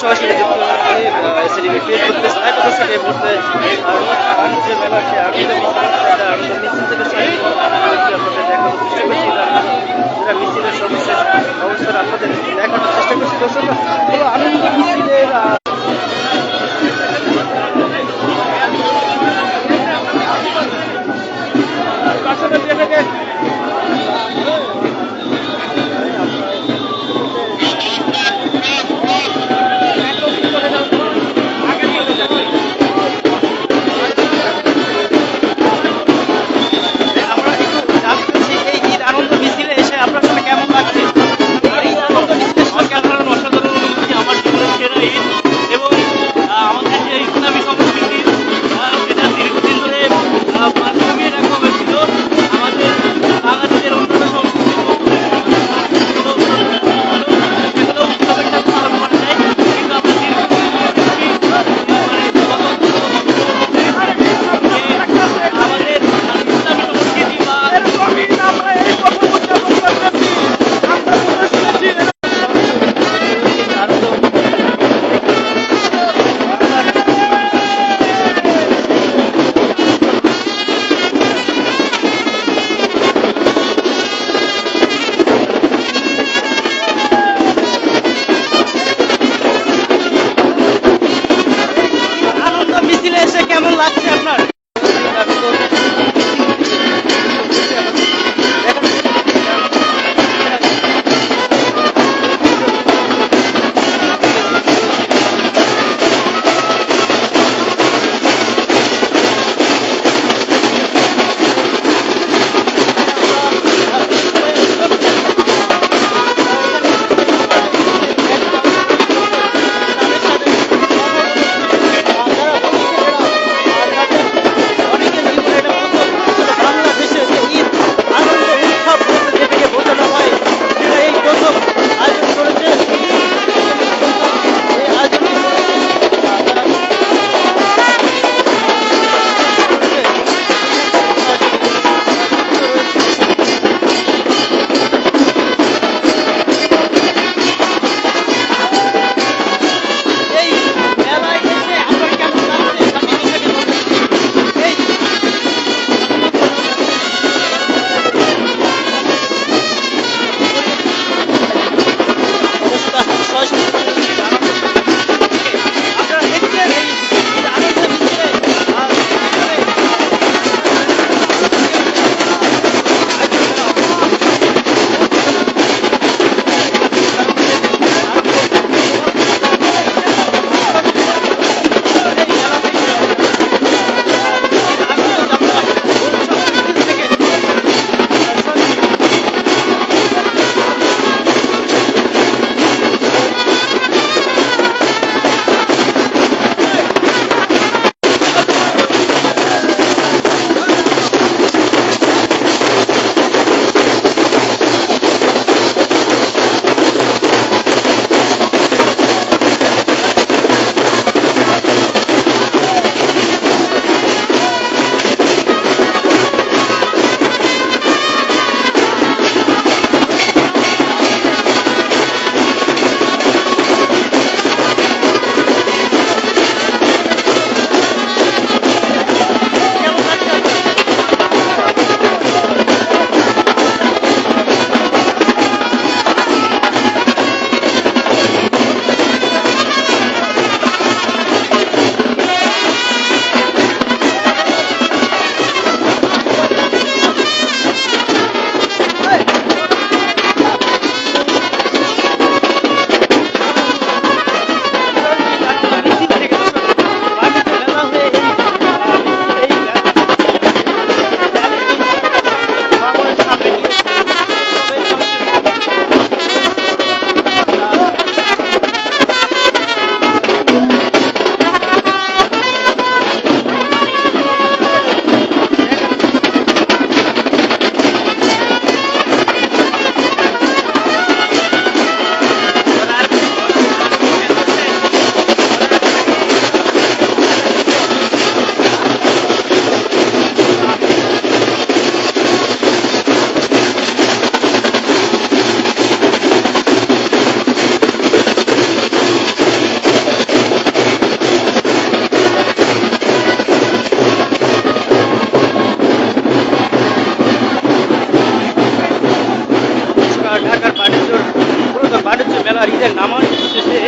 সরাসরি যুক্ত হয়েছি এসএডিবি ফেসবুক পেজ লাইভ করতেছে এই মুহূর্তে আনন্দ যে মেলা সে আনন্দ মিছিল সেটা আনন্দ মিছিল থেকে সাহায্য আপনাদের দেখানোর চেষ্টা করছি যেটা মিছিলের সর্বশেষ অবস্থান আপনাদের দেখানোর চেষ্টা করছি দর্শক আনন্দ মিছিলের আহ, ঈদের নামাজ শেষে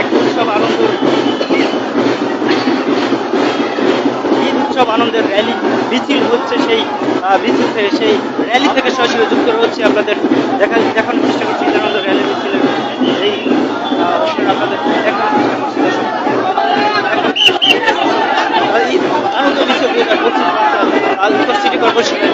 এক উৎসব আনন্দ ঈদ উৎসব আনন্দের র্যালি মিছিল হচ্ছে সেই মিছিল থেকে সেই র্যালি থেকে সরাসরি যুক্ত রয়েছে আপনাদের দেখা দেখানোর চেষ্টা করছি ঈদ আনন্দ র্যালি মিছিলের এই আপনাদের দেখানোর চেষ্টা করছি। ঈদ আনন্দ মিছিল দুই হাজার পঁচিশ সিটি কর্পোরেশনের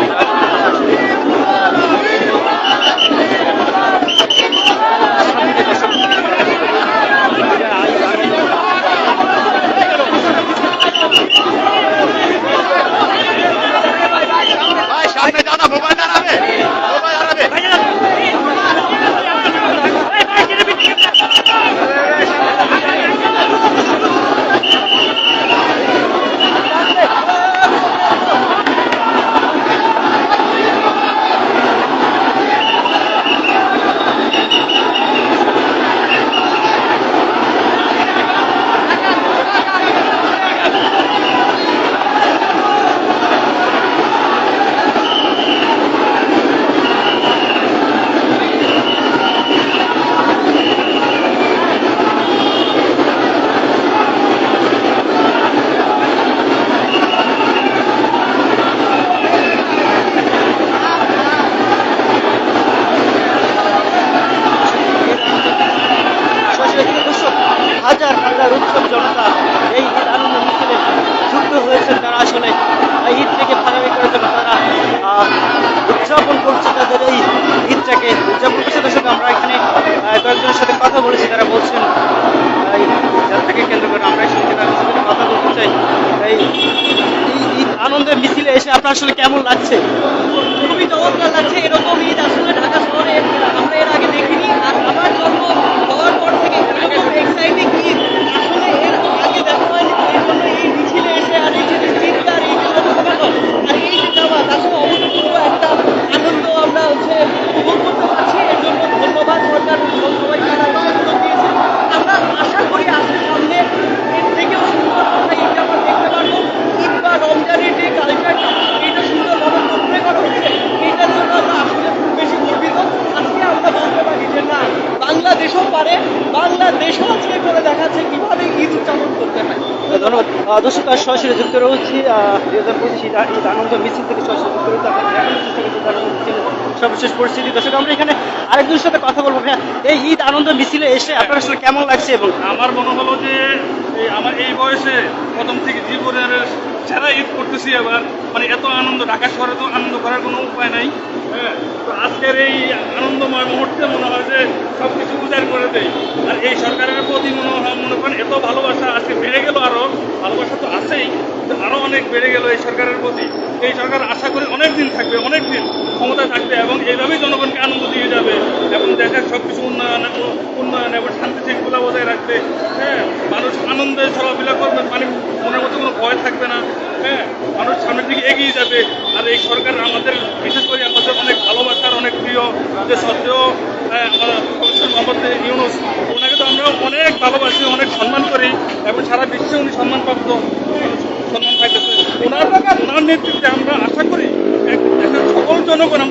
কয়েকজনের সাথে কথা বলেছি, তারা বলছেন, তাই যাত্রাকে কেন্দ্র করে আমরা সঙ্গে তাদের সাথে কথা বলতে চাই। তাই ঈদ আনন্দের মিছিলে এসে আপনার আসলে কেমন লাগছে? খুবই চমৎকার লাগছে, এরকম ঈদ আসলে ঢাকা শহরে আমরা এর আগে দেখিনি। আর আমার জন্ম হওয়ার পর থেকে এরকম এক্সাইটিং ঈদ আসলে এর আগে দেখা হয়নি এই জন্য এই মিছিলে এসে আর এই যে চিৎকার এই যে জনসমাগম আর এই যে নামাজ আসলে অভূতপূর্ব একটা আনন্দ আমরা হচ্ছে উপভোগ করতে পারছি এর জন্য ধন্যবাদ সরকার এবং সবাই যারা এই সুযোগ দিয়েছে আমরা আশা করি আসলে সামনে এর থেকেও সুন্দর একটা ঈদ আমরা দেখতে পারব ঈদ বা রমজানের যে কালচারটা এটা সুন্দরভাবে করতে করা হচ্ছে এটার জন্য আমরা আসলে খুব বেশি গর্বিত আজকে আমরা বলতে পারি যে না বাংলাদেশও পারে বাংলাদেশও আজকে করে দেখাচ্ছে কীভাবে ঈদ উদযাপন করতে হয় ধন্যবাদ আহ, দর্শক আর সরাসরি যুক্ত রয়েছি দুই হাজার পঁচিশ ঈদ আনন্দ মিছিল থেকে সরাসরি যুক্ত রয়েছে সর্বশেষ পরিস্থিতি। দর্শক, আমরা এখানে আরেকজনের সাথে কথা বলব। ভাইয়া, এই ঈদ আনন্দ মিছিলে এসে আপনার আসলে কেমন লাগছে এবং আমার মনে হলো যে এই আমার এই বয়সে প্রথম থেকে জীবনের সেরা ঈদ করতেছি এবার। মানে এত আনন্দ, ঢাকা শহরে তো আনন্দ করার কোনো উপায় নাই। হ্যাঁ তো আজকের এই আনন্দময় মুহূর্তে মনে হয় যে সব কিছু উজাড় করে দেয়। আর এই সরকারের করেন এত ভালোবাসা আজকে বেড়ে গেল আরও ভালোবাসা তো আছেই আরও অনেক বেড়ে গেল এই সরকারের প্রতি। এই সরকার আশা করি অনেক দিন থাকবে অনেক দিন ক্ষমতায় থাকবে এবং এইভাবেই জনগণকে আনন্দ দিয়ে যাবে এবং দেখার সব কিছু উন্নয়ন উন্নয়ন এবং শান্তি শৃঙ্খলা বজায় রাখবে হ্যাঁ? মানুষ আনন্দে চলাফেরা করবে মানে মনের মধ্যে কোনো ভয় থাকবে না হ্যাঁ? মানুষ সামনের দিকে এগিয়ে যাবে। আর এই সরকার আমাদের বিশেষ করে আমাদের অনেক ভালোবাসার অনেক প্রিয় যে সত্ত্বেও হ্যাঁ, মোহাম্মদ ইউনুস ওনাকে তো আমরা অনেক ভালোবাসি অনেক সম্মান করি এবং সারা বিশ্বে উনি সম্মানপ্রাপ্ত সম্মান পাইতেছে। ওনার ওনার নেতৃত্বে আমরা আশা করি দেশের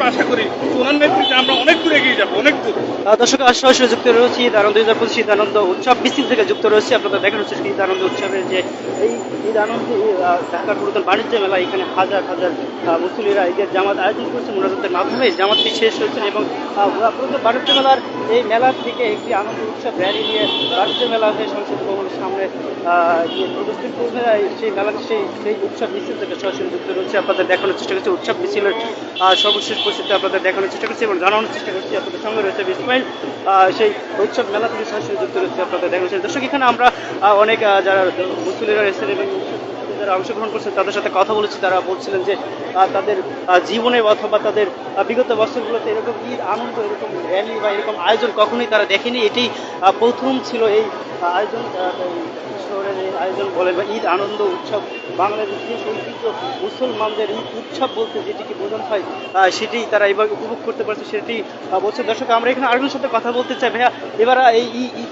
আশা করি ওনার নেতৃত্বে আমরা অনেক এগিয়ে যাব, অনেক দূর। দর্শক সরাসরি যুক্ত রয়েছি ঈদ আনন্দ দুই হাজার পঁচিশ ঈদ আনন্দ উৎসব মিছিল থেকে যুক্ত রয়েছে। আপনাদের দেখানো হচ্ছে ঈদ আনন্দ উৎসবের যে এই ঈদ আনন্দ ঢাকার পুরাতন বাণিজ্য মেলা, এখানে হাজার হাজার মুসলিরা ঈদের জামাত আয়োজন করেছে মোনাজাতের মাধ্যমে জামাতটি শেষ হয়েছে এবং পুরাতন বাণিজ্য মেলার এই মেলা থেকে একটি আনন্দ উৎসব র্যালি নিয়ে বাণিজ্য মেলা হয়ে সংসদ ভবনের সামনে গিয়ে প্রদর্শন করবে সেই মেলাটি সেই সেই উৎসব মিছিল থেকে সরাসরি যুক্ত রয়েছে। আপনাদের দেখানোর চেষ্টা করছি উৎসব আহ, সর্বশেষ পরিস্থিতি আপনাদের দেখানোর চেষ্টা করছি এবং জানানোর চেষ্টা করছি। আপনাদের সঙ্গে রয়েছে ইসমাইল সেই উৎসব মেলা থেকে সরাসরি যুক্ত রয়েছে আপনাদের দেখানোর দর্শক এখানে আমরা অনেক যারা মুসলিরা এসেছেন এবং যারা অংশগ্রহণ করছেন তাদের সাথে কথা বলেছি। তারা বলছিলেন যে তাদের জীবনে অথবা তাদের বিগত বছরগুলোতে এরকম ঈদ আনন্দ এরকম র্যালি বা এরকম আয়োজন কখনোই তারা দেখেনি। এটি প্রথম ছিল এই আয়োজন শহরের এই আয়োজন বলেন বা ঈদ আনন্দ উৎসব। বাংলাদেশের ঐতিহ্য মুসলমানদের ঈদ উৎসব বলতে যেটিকে বোঝানো হয় সেটি তারা এবার উপভোগ করতে পারছে সেটি বলছে দর্শক আমরা এখানে আরেকজনের সাথে কথা বলতে চাই। ভাইয়া এবার এই আহ,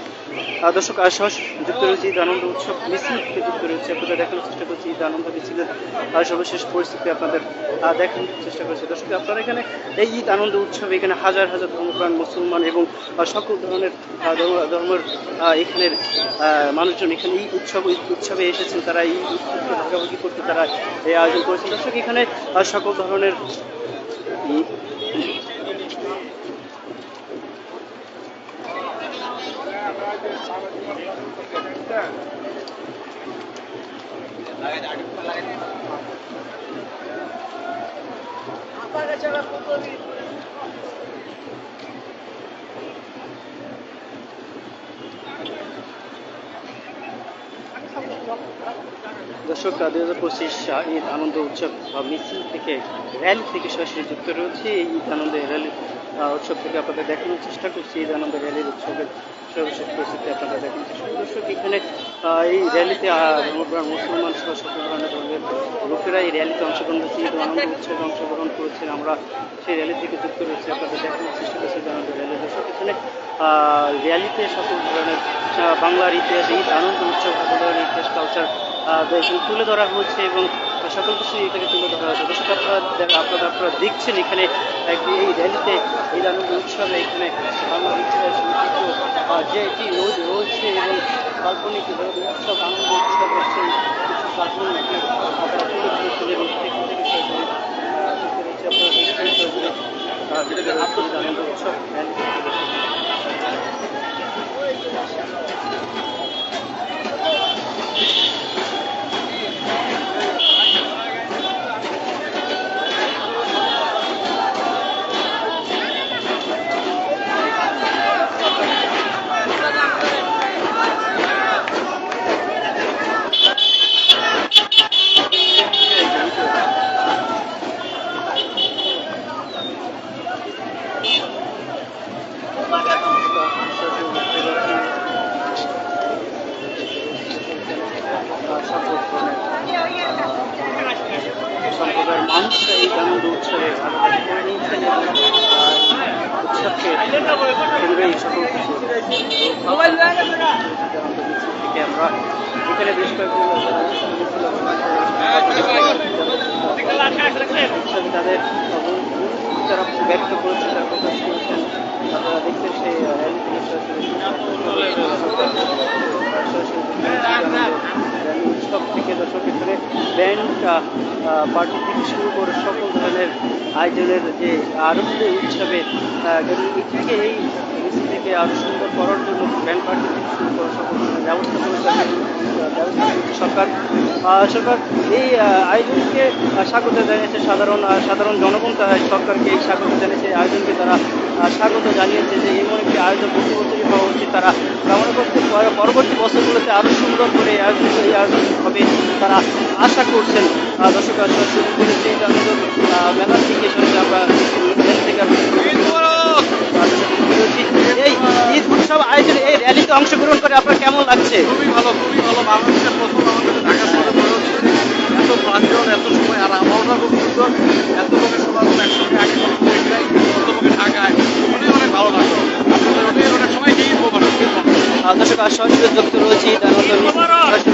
দর্শক সরাসরি যুক্ত রয়েছে ঈদ আনন্দ উৎসব মিছিল যুক্ত রয়েছে। আপনাদের দেখানোর চেষ্টা করছি, ঈদ আনন্দ মিছিলের সর্বশেষ পরিস্থিতি আপনাদের দেখানোর চেষ্টা করছি। দর্শক, আপনারা এখানে এই ঈদ আনন্দ উৎসবে এখানে হাজার হাজার ধর্মপ্রাণ মুসলমান এবং সকল ধরনের ধর্মের এখানের মানুষজন এখানে এই উৎসব উৎসবে এসেছেন। তারা এই উৎসবকে ভাগাভাগি করতে তারা এই আয়োজন করেছেন। দর্শক, এখানে সকল ধরনের দর্শক দুই হাজার পঁচিশ ঈদ আনন্দ উৎসব মিছিল থেকে র্যালি থেকে সরাসরি যুক্ত রয়েছে। এই ঈদ আনন্দ র্যালি উৎসব থেকে আপনাদের দেখানোর চেষ্টা করছি। ঈদ আনন্দ র্যালির উৎসবের সর্বশেষ পরিস্থিতি চেষ্টা করছি দর্শক, এখানে এই র্যালিতে মুসলমান সহ সকল ধরনের ধর্মের লোকেরা এই র্যালিতে অংশগ্রহণ করেছে, ঈদ আনন্দ উৎসবে অংশগ্রহণ করেছেন। আমরা সেই র্যালি থেকে যুক্ত রয়েছে, আপনাদের দেখানোর চেষ্টা করছি আনন্দ র্যালি। দর্শক, এখানে র্যালিতে সকল ধরনের বাংলার ইতিহাস, ঈদ আনন্দ উৎসব সকল ধরনের ইতিহাস কালচার তুলে ধরা হয়েছে এবং সকল কিছু এখানে তুলে ধরা হয়েছে দর্শক আপনারা আপনারা আপনারা দেখছেন এখানে এই র্যালিতে, এই আনন্দ উৎসবে এখানে যে এটি রয়ে- রয়েছে এবং কাল্পনিক উৎসব আনন্দ উৎসব হচ্ছে, কিছু কার্টুন এখানে আপনারা ব্যান্ড পার্টি থেকে শুরু করে সকল ধরনের আয়োজনের যে আনন্দ উৎসবে আহ, এ থেকে এই থেকে আরও সুন্দর করার জন্য ব্যান্ড পার্টি থেকে শুরু করে সকল ধরনের ব্যবস্থা করেছে সরকার। সরকার এই আয়োজনকে স্বাগত জানিয়েছে সাধারণ সাধারণ জনগণ সরকারকে এই স্বাগত জানিয়েছে। আয়োজনকে তারা স্বাগত জানিয়েছে যে এমন একটি আয়োজন প্রতি বছরই হওয়া উচিত। তারা কামনা করছে পরবর্তী বছরগুলোতে আরও সুন্দর করে এই আয়োজন এই আয়োজন হবে। তারা আশা করছেন দর্শক করেছে এই আনন্দ মেলার থেকে সঙ্গে আমরা এই ঈদ উৎসব আয়োজনে এই র্যালিতে অংশগ্রহণ করে আপনার কেমন দর্শক আসন যুক্ত রয়েছে ঈদ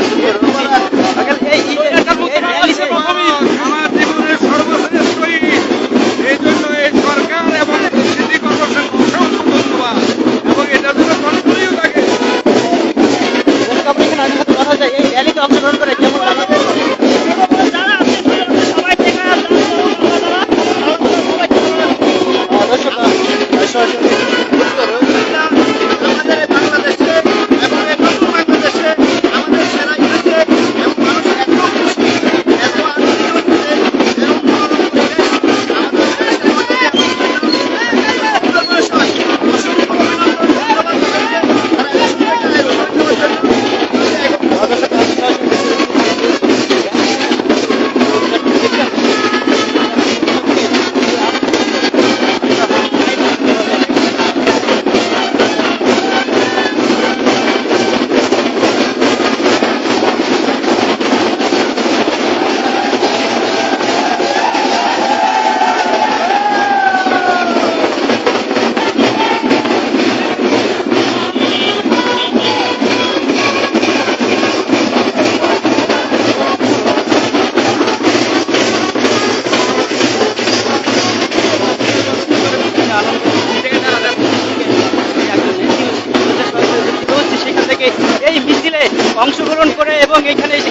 অংশগ্রহণ করে এবং এখানে এসে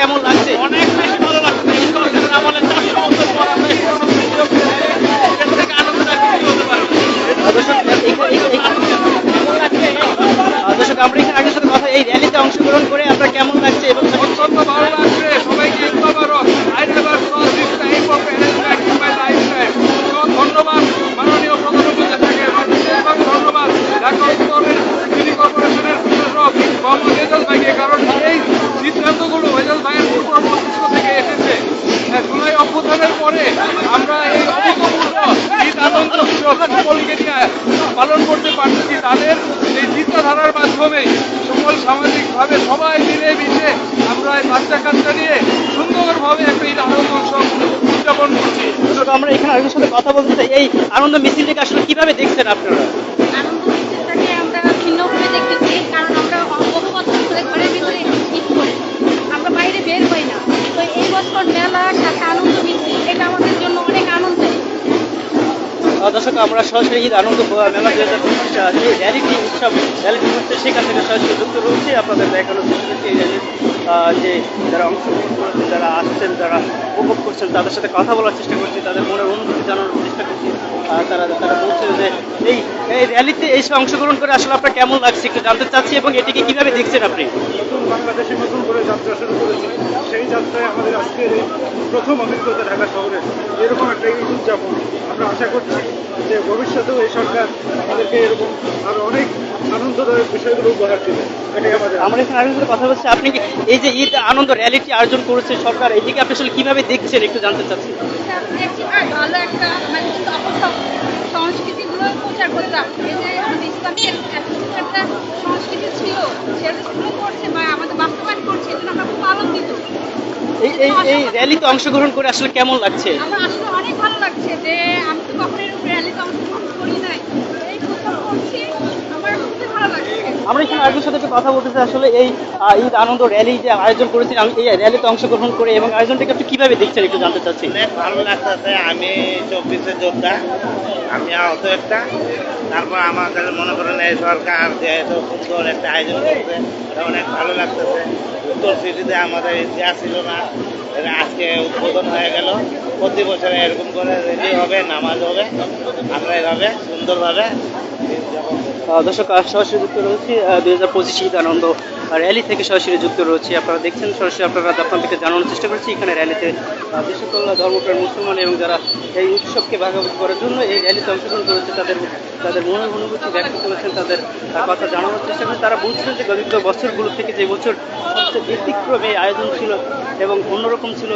কেমন লাগছে অনেক বেশি ভালো লাগছে সরকারের আমলে চারশো বছর পর আমরা থেকে হতে দর্শক আমরা এখানে আগের সাথে কথা এই র্যালিতে অংশগ্রহণ করে আপনার কেমন লাগছে এবং অত্যন্ত ভালো লাগছে সবাইকে ইনকামারক I never saw this type of arrangement in my life time ধন্যবাদ মাননীয় প্রধানমন্ত্রী থাকে বিশেষভাবে ধন্যবাদ ঢাকা উত্তরের সিটি কর্পোরেশনের প্রশাসক মোহাম্মদ এজাজ ভাইকে কারণ ভাইয়ের পূর্ব মস্তিষ্ক থেকে এসেছে। হ্যাঁ, জুলাই অভ্যুত্থানের পরে আমরা এই অভূতপূর্ব ঈদ আনন্দ সকলকে নিয়ে পালন করতে পারতেছি। তাদের এই চিন্তাধারার মাধ্যমে সকল সামাজিকভাবে সবাই মিলে মিশে আমরা এই বাচ্চা কাচ্চা নিয়ে সুন্দরভাবে একটা ঈদ আনন্দ উৎসব উদযাপন করছি। আমরা এখানে আরেকজনের সাথে কথা বলতে চাই। এই আনন্দ মিছিলটাকে আসলে কীভাবে দেখছেন আপনারা? আনন্দ মিছিলটাকে আমরা ভিন্নভাবে দেখতেছি কারণ আমরা বহু বছর ধরে ঘরের ভিতরে বের হই না। তো এই বছর মেলা সাথে আনন্দ মিছিল এটা আমাদের জন্য অনেক আনন্দের। আহ, দর্শক আমরা সরাসরি আনন্দ মেলা দুই হাজার পঁচিশ এই র্যালিটি উৎসব র্যালিটি হচ্ছে সেখান থেকে সরাসরি যুক্ত রয়েছে। আপনাদের দেখানোর চেষ্টা করছি এই র্যালির যে যারা অংশগ্রহণ করেছেন যারা আসছেন যারা উপভোগ করছেন তাদের সাথে কথা বলার চেষ্টা করছি তাদের মনের অনুভূতি জানানোর চেষ্টা করছি। তারা তারা বলছে যে এই এই র্যালিতে এসে অংশগ্রহণ করে আসলে আপনার কেমন লাগছে একটু জানতে চাচ্ছি এবং এটিকে কীভাবে দেখছেন আপনি? নতুন বাংলাদেশে নতুন করে যাত্রা শুরু করেছি। সেই যাত্রায় আমাদের আজকের প্রথম অভিজ্ঞতা ঢাকা শহরে। এরকম একটা উদযাপন আমরা আশা করছি যে ভবিষ্যতেও এই সরকার আমাদেরকে এরকম আরও অনেক আনন্দদায়ক বিষয়গুলো উপহার দেবে। এটাই আমাদের আমরা এখানে সাথে কথা বলছি। আপনি কি এই যে ঈদ আনন্দ র্যালিটি আয়োজন করেছে সরকার এদিকে আপনি আসলে কীভাবে দেখছেন একটু জানতে চাচ্ছি। এটা দেখছি আর ভালো একটা মানে কিন্তু অপসব সংস্কৃতিগুলো প্রচার করতাম এই যে আমাদের ইসলামের একটা সংস্কৃতি ছিল সেটা করছে বা আমাদের বাস্তবায়ন করছে এই আমরা খুব আনন্দিত। এই এই এই র্যালিতে অংশগ্রহণ করে আসলে কেমন লাগছে? আমার আসলে অনেক ভালো লাগছে যে আমি তো কখনো এরকম র্যালিতে অংশগ্রহণ করি নাই। এই প্রথম করছি আমার এখানে আরেকজনের সাথে একটু কথা বলতেছি আসলে এই ঈদ আনন্দ র্যালি যে আয়োজন করেছেন, আমি এই র্যালিতে অংশগ্রহণ করে এবং আয়োজনটাকে আপনি কীভাবে দেখছেন একটু জানতে চাচ্ছি। ভালো লাগতেছে, আমি চব্বিশে যোদ্ধা, আমি আহত একটা। তারপর আমার কাছে মনে করেন এই সরকার যে এত সুন্দর একটা আয়োজন করছে, এটা অনেক ভালো লাগতেছে। উত্তর সিটিতে আমাদের ইতিহাস ছিল না আজকে উদ্বোধন হয়ে গেল। প্রতি বছর এরকম করে রেডি হবে, নামাজ হবে, আমরা এভাবে সুন্দরভাবে দর্শক সরাসরি যুক্ত রয়েছি দুই হাজার পঁচিশ ঈদ আনন্দ র্যালি থেকে সরাসরি যুক্ত রয়েছি। আপনারা দেখছেন সরাসরি আপনারা আপনাদেরকে জানানোর চেষ্টা করছি এখানে র্যালিতে যে ধর্মপ্রাণ মুসলমান এবং যারা এই উৎসবকে ভাগাভাগি করার জন্য এই র্যালিতে অংশগ্রহণ করেছে তাদের তাদের মনের অনুভূতি ব্যক্ত করেছেন তাদের কথা জানানোর চেষ্টা করেছে তারা বলছিলেন যে বিগত বছরগুলো থেকে যে বছর সবচেয়ে ব্যতিক্রমে আয়োজন ছিল এবং অন্যরকম ছিল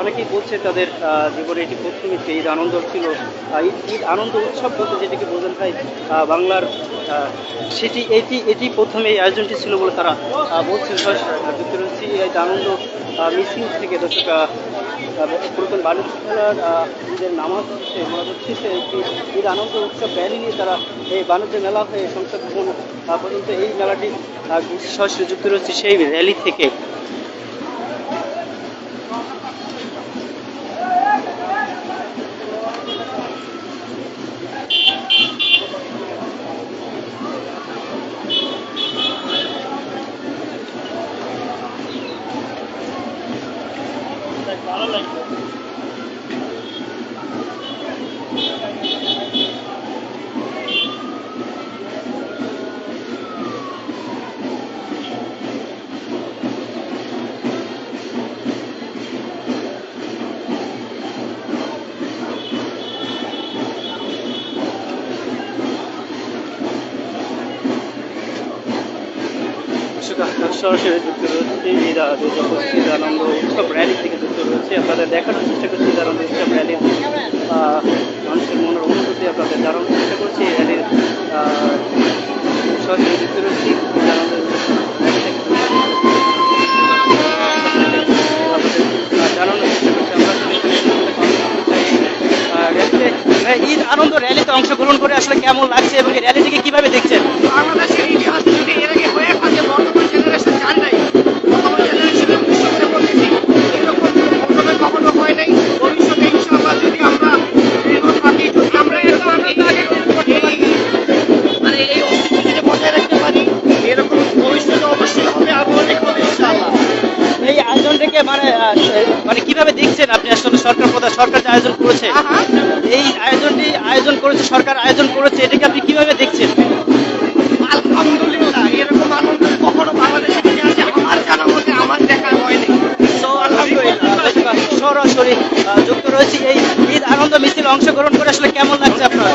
অনেকেই বলছে তাদের জীবনে এটি প্রথম ঈদ, আনন্দ ছিল। ঈদ ঈদ আনন্দ উৎসব বলতে যেটিকে বোঝানো হয় বাংলার সেটি, এটি এটি প্রথমে এই আয়োজনটি ছিল বলে তারা বলছেন। রয়েছি এই আনন্দ মিছিল থেকে দর্শক পুরাতন বাণিজ্য ঈদের নামাজ হচ্ছে মনে হচ্ছে একটি ঈদ আনন্দ উৎসব র্যালি নিয়ে তারা এই বাণিজ্য মেলা হয়ে সংসদ ভবন পর্যন্ত এই মেলাটি সরাসরি যুক্ত রয়েছে সেই র্যালি থেকে। কেমন লাগছে এবং এই র্যালিটিকে কীভাবে দেখছেন? বাংলাদেশের ইতিহাস যদি এর আগে হয়ে থাকে বর্তমান জেনারেশন জান নাই। বর্তমান জেনারেশনের ভবিষ্যতে বলতেছি এরকম ঘটনা কখনো হয় নাই। ভবিষ্যতে ইনশাআল্লাহ যদি আমরা এইভাবে থাকি, আমরা এরকম এই- এই- মানে এই বজায় রাখতে পারি এরকম ভবিষ্যতে অবশ্যই হবে আরও অনেক হবে ইনশাআল্লাহ। এই আয়োজনটাকে মানে মানে কীভাবে দেখছেন আপনি? আসলে সরকার প্রধান সরকার যে আয়োজন করেছে এই আয়োজনটি আয়োজন করেছে সরকার আয়োজন করেছে এটাকে আপনি কীভাবে দেখছেন? আলহামদুলিল্লাহ এরকম আনন্দ কখনো বাংলাদেশে ইতিহাসে আমার জানা মতে আমার দেখা হয়নি আলহামদুলিল্লাহ সরাসরি যুক্ত রয়েছে। এই ঈদ আনন্দ মিছিল অংশগ্রহণ করে আসলে কেমন লাগছে আপনার?